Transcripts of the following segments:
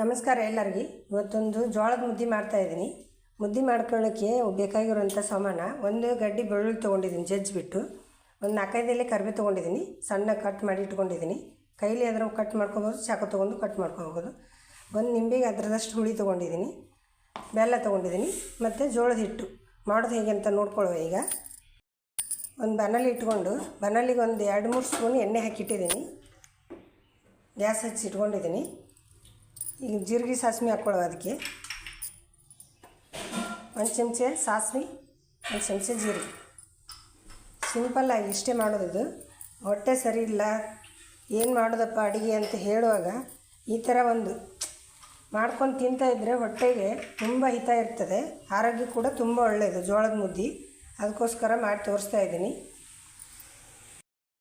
ನಮಸ್ಕಾರ ಎಲ್ಲರಿಗೆ. ಇವತ್ತೊಂದು ಜೋಳದ ಮುದ್ದೆ ಮಾಡ್ತಾ ಇದ್ದೀನಿ. ಮುದ್ದೆ ಮಾಡ್ಕೊಳ್ಳೋಕ್ಕೆ ಬೇಕಾಗಿರುವಂಥ ಸಾಮಾನು ಒಂದು ಗಡ್ಡಿ ಬೆಳ್ಳುಳ್ಳಿ ತೊಗೊಂಡಿದ್ದೀನಿ, ಜಜ್ಜಿಬಿಟ್ಟು. ಒಂದು ನಾಲ್ಕೈದಲ್ಲಿ ಕರ್ಬೇ ತೊಗೊಂಡಿದ್ದೀನಿ. ಸಣ್ಣ ಕಟ್ ಮಾಡಿ ಇಟ್ಕೊಂಡಿದ್ದೀನಿ. ಕೈಲಿ ಅದರ ಕಟ್ ಮಾಡ್ಕೊಬೋದು ಚಾಕು ತೊಗೊಂಡು ಕಟ್ ಮಾಡ್ಕೊಬೋದು. ಒಂದು ನಿಂಬೆಗೆ ಅದರದಷ್ಟು ಹುಳಿ ತೊಗೊಂಡಿದ್ದೀನಿ. ಬೆಲ್ಲ ತೊಗೊಂಡಿದ್ದೀನಿ. ಮತ್ತು ಜೋಳದ ಹಿಟ್ಟು. ಮಾಡೋದು ಹೇಗೆ ಅಂತ ನೋಡ್ಕೊಳ್ಳುವ ಈಗ. ಒಂದು ಬನಲ್ಲಿ ಇಟ್ಕೊಂಡು ಬನಲಿಗೆ ಒಂದು ಎರಡು ಮೂರು ಸ್ಪೂನ್ ಎಣ್ಣೆ ಹಾಕಿಟ್ಟಿದ್ದೀನಿ. ಗ್ಯಾಸ್ ಹಚ್ಚಿ ಇಟ್ಕೊಂಡಿದ್ದೀನಿ. ಈಗ ಜೀರಿಗೆ ಸಾಸ್ವೆ ಹಾಕ್ಕೊಳ್ಳೋ ಅದಕ್ಕೆ. ಒಂದು ಚಮಚೆ ಸಾಸ್ವೆ, ಒಂದು ಚಮಚೆ ಜೀರಿಗೆ. ಸಿಂಪಲ್ಲಾಗಿ ಇಷ್ಟೇ ಮಾಡೋದು ಹೊಟ್ಟೆ ಸರಿ ಇಲ್ಲ, ಏನು ಮಾಡೋದಪ್ಪ ಅಡುಗೆ ಅಂತ ಹೇಳುವಾಗ ಈ ಥರ ಒಂದು ಮಾಡ್ಕೊಂಡು ತಿಂತಾ ಇದ್ದರೆ ಹೊಟ್ಟೆಗೆ ತುಂಬ ಹಿತ ಇರ್ತದೆ. ಆರೋಗ್ಯ ಕೂಡ ತುಂಬ ಒಳ್ಳೆಯದು ಜೋಳದ ಮುದ್ದೆ. ಅದಕ್ಕೋಸ್ಕರ ಮಾಡಿ ತೋರಿಸ್ತಾ ಇದ್ದೀನಿ.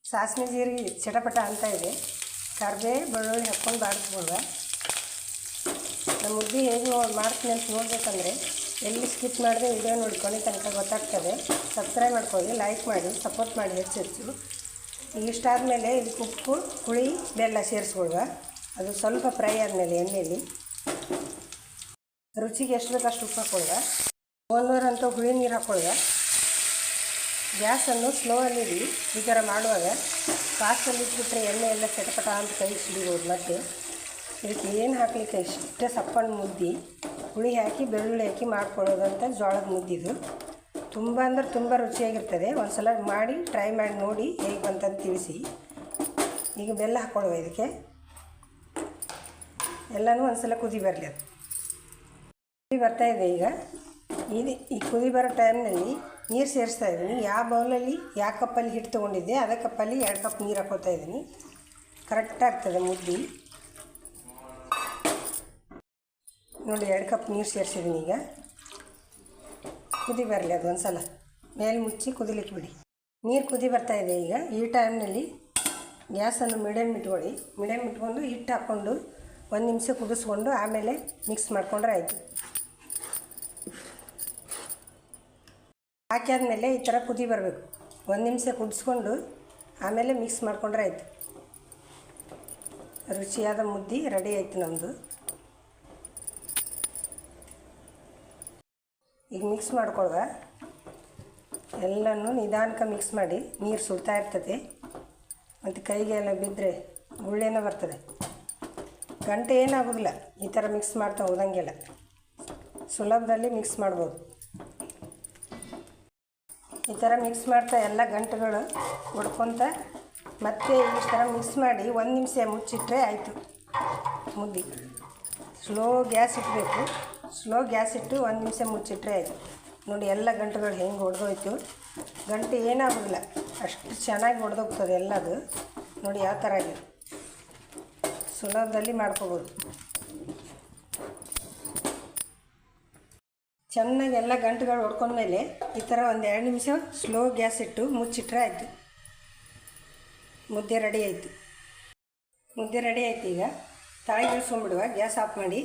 ಸಾಸಿವೆ ಜೀರಿಗೆ ಚಟಪಟ ಅಂತ ಇದೆ. ಕರ್ಬೇ ಬೆಳ್ಳುಳ್ಳಿ ಹಾಕ್ಕೊಂಡು ಬಾಡಿಸ್ಕೊಳ್ಳುವ ನಮ್ಮ ಮುದ್ದೆ ಹೇಗೆ ಮಾಡ್ತೀನಿ ಅಂತ ನೋಡಬೇಕಂದ್ರೆ ಎಲ್ಲಿ ಸ್ಕಿಪ್ ಮಾಡಿದೆ ವಿಡಿಯೋ ನೋಡ್ಕೊಂಡು ತನಕ ಗೊತ್ತಾಗ್ತದೆ. ಸಬ್ಸ್ಕ್ರೈಬ್ ಮಾಡ್ಕೊಳ್ಳಿ ಲೈಕ್ ಮಾಡಿ ಸಪೋರ್ಟ್ ಮಾಡಿ ಹೆಚ್ಚು ಹೆಚ್ಚು. ಇಷ್ಟಾದಮೇಲೆ ಇದಕ್ಕೆ ಉಪ್ಪು, ಹುಳಿ, ಬೆಲ್ಲ ಸೇರಿಸ್ಕೊಳ್ವ ಅದು ಸ್ವಲ್ಪ ಫ್ರೈ ಆದಮೇಲೆ ಎಣ್ಣೆಯಲ್ಲಿ ರುಚಿಗೆ ಎಷ್ಟು ಬೇಕು ಅಷ್ಟು ಉಪ್ಪು ಹಾಕ್ಕೊಳ್ವ ಅಂತ ಹುಳಿ ನೀರು ಹಾಕ್ಕೊಳ್ವ ಗ್ಯಾಸನ್ನು ಅಲ್ಲಿ ಈ ಥರ ಮಾಡುವಾಗ ಫಾಸ್ಟಲ್ಲಿ ಇಟ್ಬಿಟ್ರೆ ಎಣ್ಣೆ ಎಲ್ಲ ಚಟಪಟ ಅಂತ ಕೈ ಸಿಡಿಬೋದು ಮತ್ತೆ. ಇದಕ್ಕೆ ಏನು ಹಾಕಲಿಕ್ಕೆ? ಇಷ್ಟೇ ಸಪ್ಪಣ್ಣ ಮುದ್ದೆ, ಹುಳಿ ಹಾಕಿ, ಬೆಳ್ಳುಳ್ಳಿ ಹಾಕಿ ಮಾಡ್ಕೊಳ್ಳೋದಂತ ಜೋಳದ ಮುದ್ದಿದು ತುಂಬ ಅಂದ್ರೆ ತುಂಬ ರುಚಿಯಾಗಿರ್ತದೆ. ಒಂದು ಸಲ ಮಾಡಿ ಟ್ರೈ ಮಾಡಿ ನೋಡಿ ಹೇಗೆ ಬಂತಂತ ತಿಳಿಸಿ. ಈಗ ಬೆಲ್ಲ ಹಾಕ್ಕೊಳ್ಳುವ ಇದಕ್ಕೆ. ಎಲ್ಲನೂ ಒಂದು ಸಲ ಕುದಿ ಬರಲಿ ಅದು. ಕುದಿ ಬರ್ತಾ ಇದೆ ಈಗ. ಇದು ಈ ಕುದಿ ಬರೋ ಟೈಮ್ನಲ್ಲಿ ನೀರು ಸೇರಿಸ್ತಾ ಇದ್ದೀನಿ ಯಾವ ಬೌಲಲ್ಲಿ ಯಾವ ಕಪ್ಪಲ್ಲಿ ಹಿಟ್ಟು ತೊಗೊಂಡಿದ್ದೆ, ಅದೇ ಕಪ್ಪಲ್ಲಿ ಎರಡು ಕಪ್ ನೀರು ಹಾಕೋತಾ ಇದ್ದೀನಿ ಕರೆಕ್ಟ್ ಆಗ್ತದೆ ಮುದ್ದೆ. ನೋಡಿ, ಎರಡು ಕಪ್ ನೀರು ಸೇರಿಸಿದ್ದೀನಿ ಈಗ. ಕುದಿ ಬರಲಿ ಅದು ಒಂದು ಸಲ ಮೇಲೆ ಮುಚ್ಚಿ ಕುದಿಲಿಕ್ಕೆ ಬಿಡಿ. ನೀರು ಕುದಿ ಬರ್ತಾ ಇದೆ ಈಗ. ಈ ಟೈಮ್ನಲ್ಲಿ ಗ್ಯಾಸನ್ನು ಮೀಡಿಯಮ್ ಇಟ್ಕೊಳ್ಳಿ. ಮೀಡಿಯಮ್ ಇಟ್ಕೊಂಡು ಹಿಟ್ಟು ಹಾಕ್ಕೊಂಡು ಒಂದು ನಿಮಿಷ ಕುದಿಸ್ಕೊಂಡು ಆಮೇಲೆ ಮಿಕ್ಸ್ ಮಾಡಿಕೊಂಡ್ರೆ ಆಯಿತು. ಹಾಕಿದ್ಮೇಲೆ ಈ ಥರ ಕುದಿ ಬರಬೇಕು. ಒಂದು ನಿಮಿಷ ಕುದಿಸ್ಕೊಂಡು ಆಮೇಲೆ ಮಿಕ್ಸ್ ಮಾಡಿಕೊಂಡ್ರೆ ಆಯಿತು. ರುಚಿಯಾದ ಮುದ್ದೆ ರೆಡಿ ಆಯಿತು ನಮ್ಮದು ಈಗ ಮಿಕ್ಸ್ ಮಾಡ್ಕೊಳ್ಳುವ ಎಲ್ಲನೂ ನಿಧಾನಕ್ಕೆ ಮಿಕ್ಸ್ ಮಾಡಿ ನೀರು ಸುಡ್ತಾ ಇರ್ತದೆ. ಮತ್ತು ಕೈಗೆಲ್ಲ ಬಿದ್ದರೆ ಗುಳ್ಳೆನೇ ಬರ್ತದೆ. ಗಂಟೆ ಏನಾಗೋದಿಲ್ಲ, ಈ ಥರ ಮಿಕ್ಸ್ ಮಾಡ್ತಾ ಹೋದಂಗೆಲ್ಲ. ಸುಲಭದಲ್ಲಿ ಮಿಕ್ಸ್ ಮಾಡ್ಬೋದು. ಈ ಥರ ಮಿಕ್ಸ್ ಮಾಡ್ತಾ ಎಲ್ಲ ಗಂಟುಗಳು ಹೊಡ್ಕೊತ ಮತ್ತೆ ಈ ಥರ ಮಿಕ್ಸ್ ಮಾಡಿ ಒಂದು ನಿಮಿಷ ಮುಚ್ಚಿಟ್ಟರೆ ಆಯಿತು. ಮುದ್ದೆ. ಸ್ಲೋ ಗ್ಯಾಸ್ ಇಡಬೇಕು ಸ್ಲೋ ಗ್ಯಾಸ್ ಇಟ್ಟು ಒಂದು ನಿಮಿಷ ಮುಚ್ಚಿಟ್ರೆ ಆಯಿತು. ನೋಡಿ ಎಲ್ಲ ಗಂಟುಗಳು ಹೆಂಗೆ ಹೊಡೆದೋಯ್ತು ಗಂಟು ಏನಾಗೋದಿಲ್ಲ ಅಷ್ಟು ಚೆನ್ನಾಗಿ ಹೊಡೆದೋಗ್ತದೆ ಎಲ್ಲದು. ನೋಡಿ ಯಾವ ಥರ ಆಗಿದೆ ಸುಲಭದಲ್ಲಿ ಮಾಡ್ಕೋಬೋದು. ಚೆನ್ನಾಗಿ ಎಲ್ಲ ಗಂಟುಗಳು ಹೊಡ್ಕೊಂಡ್ಮೇಲೆ ಈ ಥರ ಒಂದು ಎರಡು ನಿಮಿಷ ಸ್ಲೋ ಗ್ಯಾಸ್ ಇಟ್ಟು ಮುಚ್ಚಿಟ್ರೆ ಆಯಿತು. ಮುದ್ದೆ ರೆಡಿ ಆಯಿತು. ಮುದ್ದೆ ರೆಡಿ ಆಯ್ತು ಈಗ. ತಾಳಿಗೆ ಇಳಿಸ್ಕೊಂಡ್ಬಿಡುವ ಗ್ಯಾಸ್ ಆಫ್ ಮಾಡಿ.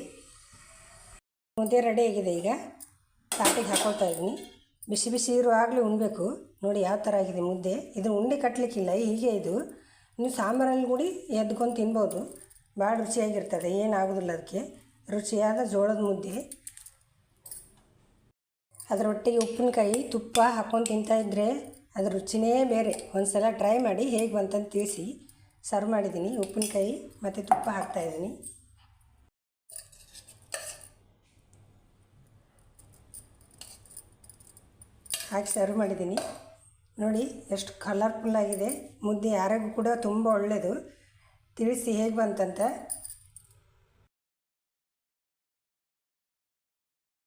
ಮುದ್ದೆ ರೆಡಿ ಆಗಿದೆ ಈಗ. ತಾಟಿಗೆ ಹಾಕೊಳ್ತಾ ಇದ್ದೀನಿ. ಬಿಸಿ ಬಿಸಿ ಇರುವಾಗಲೇ ಉಣ್ಬೇಕು. ನೋಡಿ ಯಾವ ಥರ ಆಗಿದೆ ಮುದ್ದೆ. ಇದು ಉಂಡೆ ಕಟ್ಟಲಿಕ್ಕಿಲ್ಲ ಹೀಗೆ ಇದು. ನೀವು ಸಾಂಬಾರಲ್ಲಿ ಕೂಡಿ ಎದ್ಕೊಂಡು ತಿನ್ಬೋದು. ಭಾಳ ರುಚಿಯಾಗಿರ್ತದೆ ಏನಾಗೋದಿಲ್ಲ ಅದಕ್ಕೆ. ರುಚಿಯಾದ ಜೋಳದ ಮುದ್ದೆ. ಅದರೊಟ್ಟಿಗೆ ಉಪ್ಪಿನಕಾಯಿ, ತುಪ್ಪ ಹಾಕ್ಕೊಂಡು ತಿಂತಾಯಿದ್ರೆ ಅದ್ರ ರುಚಿನೇ ಬೇರೆ. ಒಂದು ಸಲ ಟ್ರೈ ಮಾಡಿ ಹೇಗೆ ಬಂತಂತ ತಿಳಿಸಿ. ಸರ್ವ್ ಮಾಡಿದ್ದೀನಿ, ಉಪ್ಪಿನಕಾಯಿ ಮತ್ತು ತುಪ್ಪ ಹಾಕ್ತಾಯಿದ್ದೀನಿ ಹಾಕಿ ಸರ್ವ್ ಮಾಡಿದ್ದೀನಿ. ನೋಡಿ ಎಷ್ಟು ಕಲರ್ಫುಲ್ಲಾಗಿದೆ ಮುದ್ದೆ ಯಾರಿಗೂ ಕೂಡ ತುಂಬ ಒಳ್ಳೆಯದು ತಿಳಿಸಿ ಹೇಗೆ ಬಂತಂತ.